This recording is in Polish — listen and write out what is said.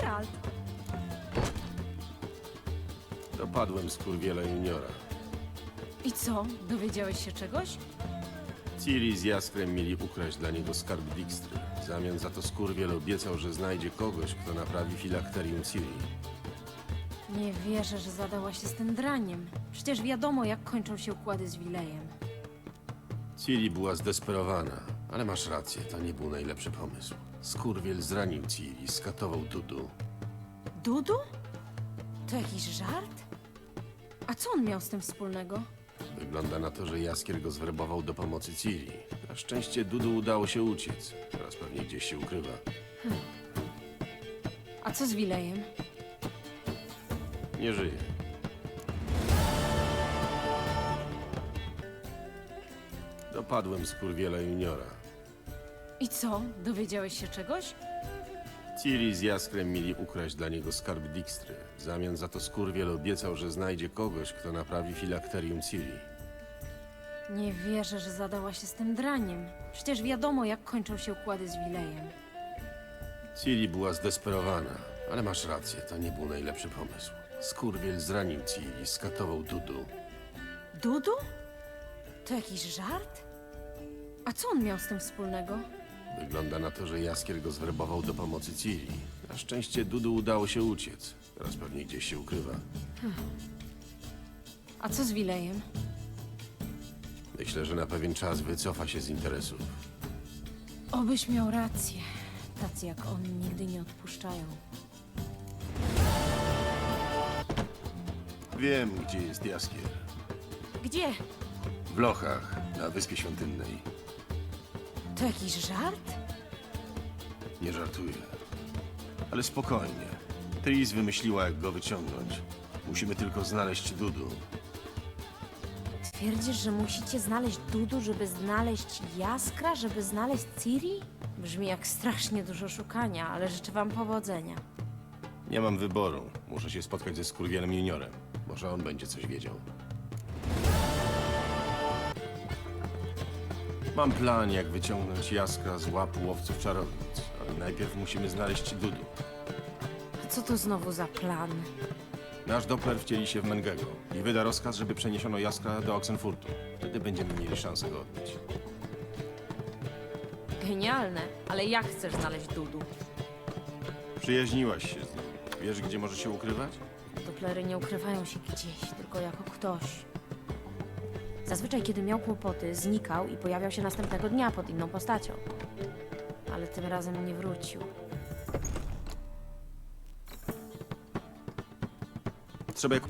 Geralt! Dopadłem skurwiela juniora. I co? Dowiedziałeś się czegoś? Ciri z Jaskrem mieli ukraść dla niego skarb Dijkstry. W zamian za to skurwiel obiecał, że znajdzie kogoś, kto naprawi filakterium Ciri. Nie wierzę, że zadała się z tym draniem. Przecież wiadomo, jak kończą się układy z Wilejem. Ciri była zdesperowana, ale masz rację, to nie był najlepszy pomysł. Skurwiel zranił Ciri, skatował Dudu. Dudu? To jakiś żart? A co on miał z tym wspólnego? Wygląda na to, że Jaskier go zwerbował do pomocy Ciri. Na szczęście Dudu udało się uciec. Teraz pewnie gdzieś się ukrywa. A co z Wilejem? Nie żyje. Dopadłem skurwiela juniora. I co? Dowiedziałeś się czegoś? Ciri z Jaskrem mieli ukraść dla niego skarb Dijkstry. W zamian za to skurwiel obiecał, że znajdzie kogoś, kto naprawi filakterium Ciri. Nie wierzę, że zadała się z tym draniem. Przecież wiadomo, jak kończą się układy z Wilejem. Ciri była zdesperowana, ale masz rację, to nie był najlepszy pomysł. Skurwiel zranił Ciri, skatował Dudu. Dudu? To jakiś żart? A co on miał z tym wspólnego? Wygląda na to, że Jaskier go zwerbował do pomocy Ciri. Na szczęście Dudu udało się uciec. Teraz pewnie gdzieś się ukrywa. A co z Wilejem? Myślę, że na pewien czas wycofa się z interesów. Obyś miał rację. Tacy jak on nigdy nie odpuszczają. Wiem, gdzie jest Jaskier. Gdzie? W Lochach, na Wyspie Świątynnej. To jakiś żart? Nie żartuję. Ale spokojnie. Tris wymyśliła, jak go wyciągnąć. Musimy tylko znaleźć Dudu. Twierdzisz, że musicie znaleźć Dudu, żeby znaleźć Jaskra, żeby znaleźć Ciri? Brzmi jak strasznie dużo szukania, ale życzę wam powodzenia. Nie mam wyboru. Muszę się spotkać ze skurwielem juniorem. Może on będzie coś wiedział. Mam plan, jak wyciągnąć Jaskra z łapu łowców czarownic. Ale najpierw musimy znaleźć Dudu. A co to znowu za plan? Nasz Doppler wcieli się w Mengego i wyda rozkaz, żeby przeniesiono Jaskra do Oxenfurtu. Wtedy będziemy mieli szansę go odbić. Genialne, ale jak chcesz znaleźć Dudu? Przyjaźniłaś się z nim. Wiesz, gdzie może się ukrywać? Doplery nie ukrywają się gdzieś, tylko jako ktoś. Zazwyczaj, kiedy miał kłopoty, znikał i pojawiał się następnego dnia pod inną postacią. Ale tym razem nie wrócił. Trzeba jak...